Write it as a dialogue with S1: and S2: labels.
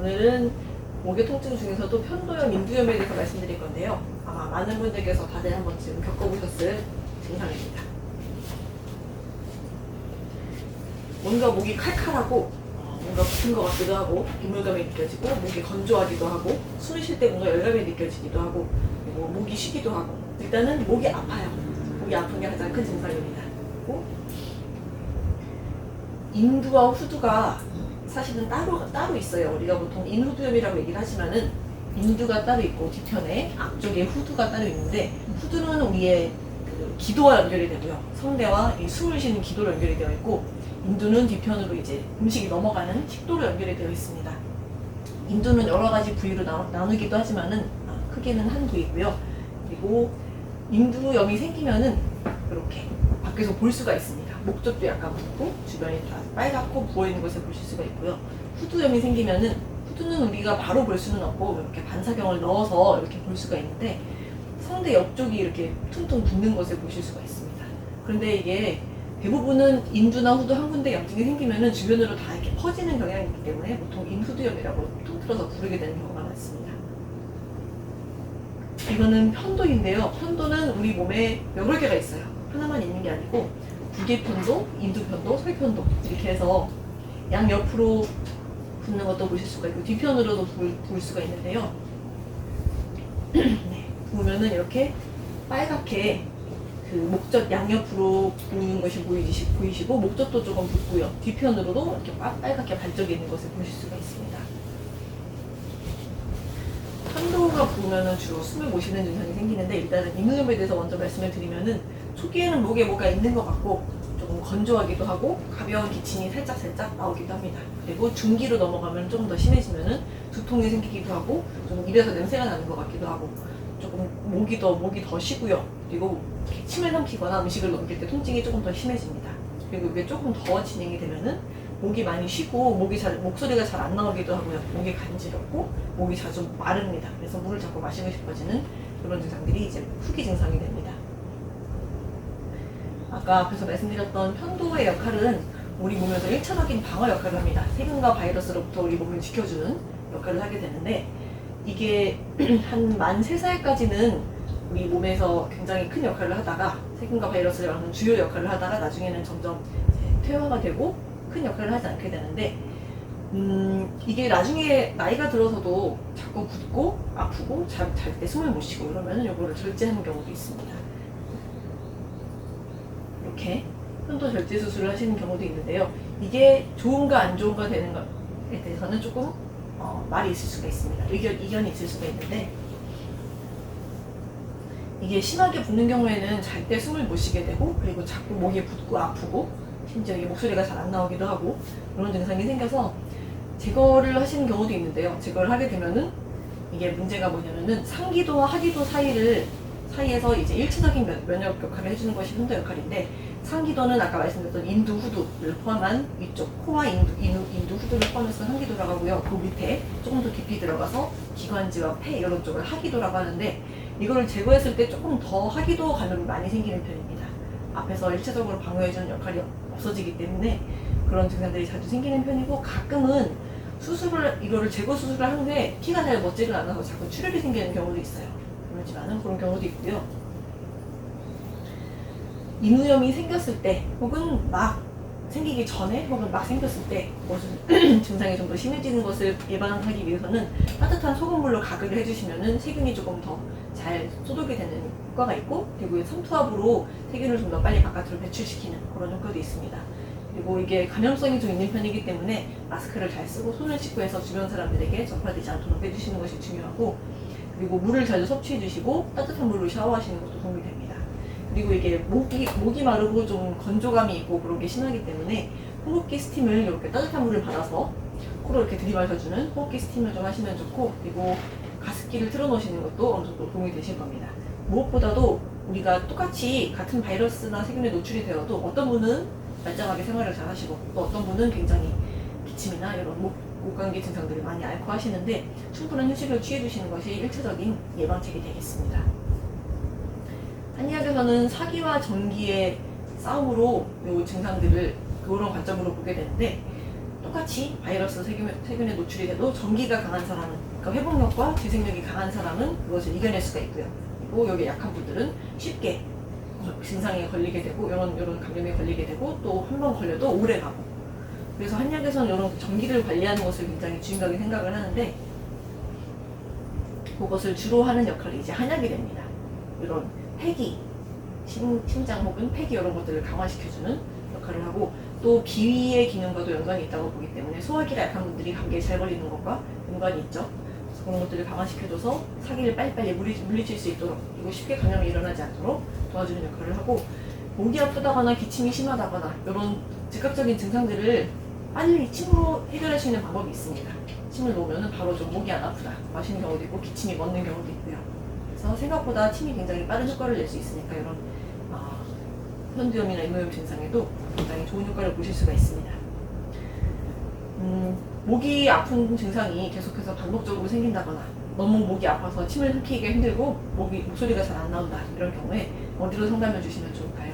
S1: 오늘은 목의 통증 중에서도 편도염, 인두염에 대해서 말씀드릴 건데요. 아마 많은 분들께서 다들 한 번쯤 겪어보셨을 증상입니다. 뭔가 목이 칼칼하고 어, 뭔가 붙은 것 같기도 하고 비물감이 느껴지고 목이 건조하기도 하고 숨을 쉴 때 뭔가 열감이 느껴지기도 하고 그리고 목이 쉬기도 하고 일단은 목이 아파요. 목이 아픈 게 가장 큰 증상입니다. 그리고 인두와 후두가 사실은 따로 따로 있어요. 우리가 보통 인후두염이라고 얘기를 하지만은 인두가 따로 있고 뒤편에 앞쪽에 후두가 따로 있는데 후두는 우리의 그 기도와 연결이 되고요. 성대와 이 숨을 쉬는 기도로 연결이 되어 있고 인두는 뒤편으로 이제 음식이 넘어가는 식도로 연결이 되어 있습니다. 인두는 여러 가지 부위로 나, 나누기도 하지만은 아, 크게는 한 부위고요. 그리고 인두염이 생기면은 이렇게 밖에서 볼 수가 있습니다. 목젖도 약간 붓고 주변이 다 빨갛고 부어 있는 것을 보실 수가 있고요. 후두염이 생기면은 후두는 우리가 바로 볼 수는 없고 이렇게 반사경을 넣어서 이렇게 볼 수가 있는데 성대 옆쪽이 이렇게 퉁퉁 붓는 것을 보실 수가 있습니다. 그런데 이게 대부분은 인두나 후두 한 군데 염증이 생기면은 주변으로 다 이렇게 퍼지는 경향이 있기 때문에 보통 인후두염이라고 통틀어서 부르게 되는 경우가 많습니다. 이거는 편도인데요. 편도는 우리 몸에 여러 개가 있어요. 하나만 있는 게 아니고 부계편도, 인두편도, 설편도 이렇게 해서 양 옆으로 붓는 것도 보실 수가 있고 뒤편으로도 볼, 볼 수가 있는데요. 네, 보면은 이렇게 빨갛게 그 목젖 양옆으로 부는 것이 보이시, 보이시고 목젖도 조금 붓고요. 뒤편으로도 이렇게 빨- 빨갛게 반짝이 있는 것을 보실 수가 있습니다. 편도가 부으면은 주로 숨을 못 쉬는 증상이 생기는데 일단은 인후염에 대해서 먼저 말씀을 드리면은 초기에는 목에 뭐가 있는 것 같고 조금 건조하기도 하고 가벼운 기침이 살짝 살짝 나오기도 합니다. 그리고 중기로 넘어가면 좀더 심해지면은 두통이 생기기도 하고 좀 입에서 냄새가 나는 것 같기도 하고 조금 목이 더 목이 더 쉬고요. 그리고 침을 삼키거나 음식을 넘길 때 통증이 조금 더 심해집니다. 그리고 이게 조금 더 진행이 되면은 목이 많이 쉬고 목이 잘 목소리가 잘 안 나오기도 하고요. 목이 간지럽고 목이 자주 마릅니다. 그래서 물을 자꾸 마시고 싶어지는 그런 증상들이 이제 후기 증상이 됩니다. 아까 앞에서 말씀드렸던 편도의 역할은 우리 몸에서 1차적인 방어 역할을 합니다. 세균과 바이러스로부터 우리 몸을 지켜주는 역할을 하게 되는데 이게 한 만 3살까지는 우리 몸에서 굉장히 큰 역할을 하다가 세균과 바이러스를 막는 주요 역할을 하다가 나중에는 점점 퇴화가 되고 큰 역할을 하지 않게 되는데 음, 이게 나중에 나이가 들어서도 자꾸 붓고 아프고 잘때 숨을 못 쉬고 이러면은 이거를 절제하는 경우도 있습니다. 이렇게 편도 절제 수술을 하시는 경우도 있는데요. 이게 좋은가 안 좋은가 되는 것에 대해서는 조금 어, 말이 있을 수가 있습니다. 의견, 이견이 있을 수가 있는데 이게 심하게 붓는 경우에는 잘 때 숨을 못 쉬게 되고 그리고 자꾸 목이 붓고 아프고 심지어 이게 목소리가 잘 안 나오기도 하고 이런 증상이 생겨서 제거를 하시는 경우도 있는데요. 제거를 하게 되면은 이게 문제가 뭐냐면은 상기도와 하기도 사이를 사이에서 이제 일차적인 면, 면역 역할을 해주는 것이 편도 역할인데 상기도는 아까 말씀드렸던 인두 후두를 포함한 위쪽 코와 인두, 인두, 인두 후두를 포함해서 상기도라고 하고요. 그 밑에 조금 더 깊이 들어가서 기관지와 폐 이런 쪽을 하기도라고 하는데 이거를 제거했을 때 조금 더 하기도 감염이 많이 생기는 편입니다. 앞에서 일차적으로 방어해주는 역할이 없어지기 때문에 그런 증상들이 자주 생기는 편이고 가끔은 수술을 이거를 제거 수술을 한 후에 피가 잘 멎지를 않아서 자꾸 출혈이 생기는 경우도 있어요. 그렇지만은 그런 경우도 있고요. 인후염이 생겼을 때 혹은 막 생기기 전에 혹은 막 생겼을 때 무슨 증상이 좀 더 심해지는 것을 예방하기 위해서는 따뜻한 소금물로 가글을 해주시면은 세균이 조금 더 잘 소독이 되는 효과가 있고 그리고 삼투압으로 세균을 좀 더 빨리 바깥으로 배출시키는 그런 효과도 있습니다. 그리고 이게 감염성이 좀 있는 편이기 때문에 마스크를 잘 쓰고 손을 씻고 해서 주변 사람들에게 전파되지 않도록 해주시는 것이 중요하고 그리고 물을 자주 섭취해 주시고 따뜻한 물로 샤워하시는 것도 도움이 됩니다. 그리고 이게 목이 목이 마르고 좀 건조감이 있고 그런 게 심하기 때문에 호흡기 스팀을 이렇게 따뜻한 물을 받아서 코로 이렇게 들이마셔주는 호흡기 스팀을 좀 하시면 좋고 그리고 가습기를 틀어놓으시는 것도 어느 정도 도움이 되실 겁니다. 무엇보다도 우리가 똑같이 같은 바이러스나 세균에 노출이 되어도 어떤 분은 말짱하게 생활을 잘 하시고 또 어떤 분은 굉장히 기침이나 이런 목, 목감기 증상들을 많이 앓고 하시는데 충분한 휴식을 취해 주시는 것이 1차적인 예방책이 되겠습니다. 한의학에서는 사기와 전기의 싸움으로 이 증상들을 그런 관점으로 보게 되는데 또 똑같이 바이러스 세균에, 노출이 돼도 전기가 강한 사람은 그러니까 회복력과 재생력이 강한 사람은 그것을 이겨낼 수가 있고요. 그리고 여기 약한 분들은 쉽게 거- 증상에 걸리게 되고 이런 이런 감염에 걸리게 되고 또 한 번 걸려도 오래 가고 그래서 한약에서는 이런 전기를 관리하는 것을 굉장히 중요하게 생각을 하는데 그것을 주로 하는 역할이 이제 한약이 됩니다. 이런 폐기, 심, 심장 혹은 폐기 이런 것들을 강화시켜주는 역할을 하고 또 비위의 기능과도 연관이 있다고 보기 때문에 소화기가 약한 분들이 감기에 잘 걸리는 것과 연관이 있죠. 그래서 그런 것들을 강화시켜줘서 사기를 빨리빨리 물리, 물리칠 수 있도록 그리고 쉽게 감염이 일어나지 않도록 도와주는 역할을 하고 목이 아프다거나 기침이 심하다거나 이런 즉각적인 증상들을 빨리 침으로 해결할 수 있는 방법이 있습니다. 침을 놓으면 바로 좀 목이 안 아프다 마시는 경우도 있고 기침이 멎는 경우도 있고요. 그래서 생각보다 침이 굉장히 빠른 효과를 낼 수 있으니까 이런 어, 현두염이나 이모염 증상에도 굉장히 좋은 효과를 보실 수가 있습니다. 음, 목이 아픈 증상이 계속해서 반복적으로 생긴다거나 너무 목이 아파서 침을 삼키기가 힘들고 목이 목소리가 잘 안 나온다 이런 경우에 어디로 상담해 주시면 좋을까요?